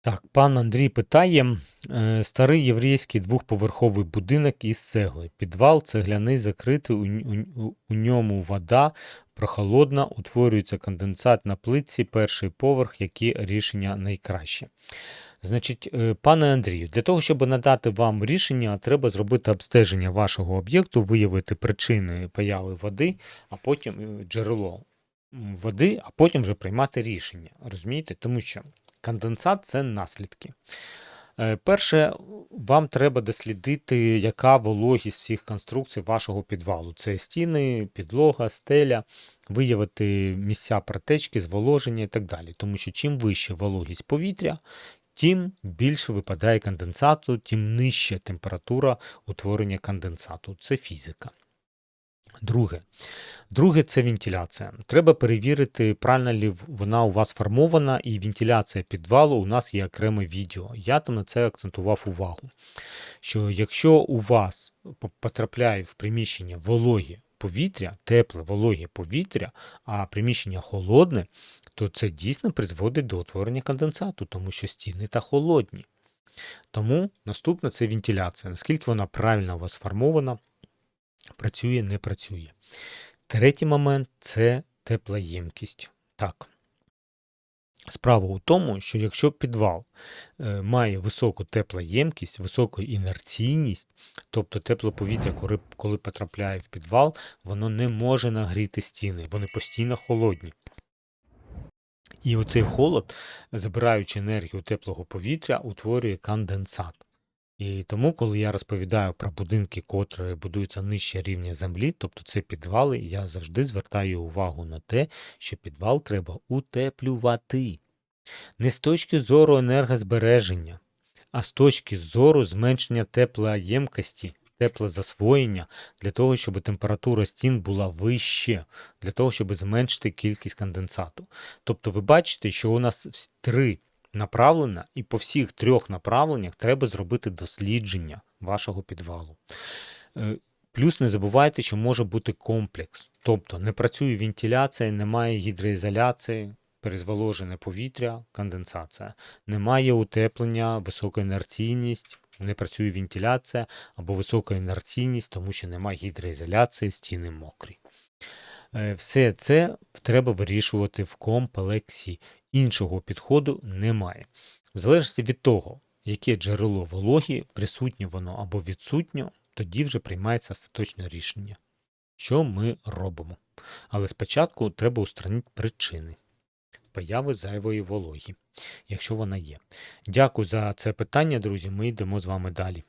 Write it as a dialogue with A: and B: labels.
A: Так, пан Андрій питає: е, старий єврейський двохповерховий будинок із цегли. Підвал цегляний закритий, у, у, у ньому вода прохолодна, утворюється конденсат на плитці, перший поверх, які рішення найкраще. Значить, е, пане Андрію, для того, щоб надати вам рішення, треба зробити обстеження вашого об'єкту, виявити причини появи води, а потім е, джерело води, а потім вже приймати рішення. Розумієте? Тому що конденсат це наслідки. Е, Перше, вам треба дослідити, яка вологість всіх конструкцій вашого підвалу. Це стіни, підлога, стеля, виявити місця протечки, зволоження і так далі. Тому що чим вища вологість повітря, тим більше випадає конденсату, тим нижча температура утворення конденсату. Це фізика. Друге. Друге це вентиляція. Треба перевірити, правильно ли вона у вас формована, і вентиляція підвалу у нас є окреме відео. Я там на це акцентував увагу. Що якщо у вас потрапляє в приміщення вологі повітря, тепле вологе повітря, а приміщення холодне, то це дійсно призводить до утворення конденсату, тому що стіни та холодні. Тому наступне це вентиляція. Наскільки вона правильно у вас сформована, працює, не працює. Третій момент це теплоємкість. Так. Справа у тому, що якщо підвал е, має високу теплоємкість, високу інерційність, тобто тепле повітря, коли потрапляє в підвал, воно не може нагріти стіни, вони постійно холодні. І оцей холод, забираючи енергію теплого повітря, утворює конденсат. І тому, коли я розповідаю про будинки, котрі будуються нижче рівня землі, тобто це підвали, я завжди звертаю увагу на те, що підвал треба утеплювати. Не з точки зору енергозбереження, а з точки зору зменшення теплоємкості, теплозасвоєння, для того, щоб температура стін була вище, для того, щоб зменшити кількість конденсату. Тобто ви бачите, що у нас три направлення, і по всіх трьох направленнях треба зробити дослідження вашого підвалу. Е, Плюс не забувайте, що може бути комплекс. Тобто не працює вентиляція, немає гідроізоляції, перезволожене повітря, конденсація. Немає утеплення, висока інерційність, не працює вентиляція або висока інерційність, тому що немає гідроізоляції, стіни мокрі. Е, Все це треба вирішувати в комплексі. Іншого підходу немає. В залежності від того, яке джерело вологі, присутнє воно або відсутнє, тоді вже приймається остаточне рішення, що ми робимо. Але спочатку треба устранити причини появи зайвої вологі, якщо вона є. Дякую за це питання, друзі. Ми йдемо з вами далі.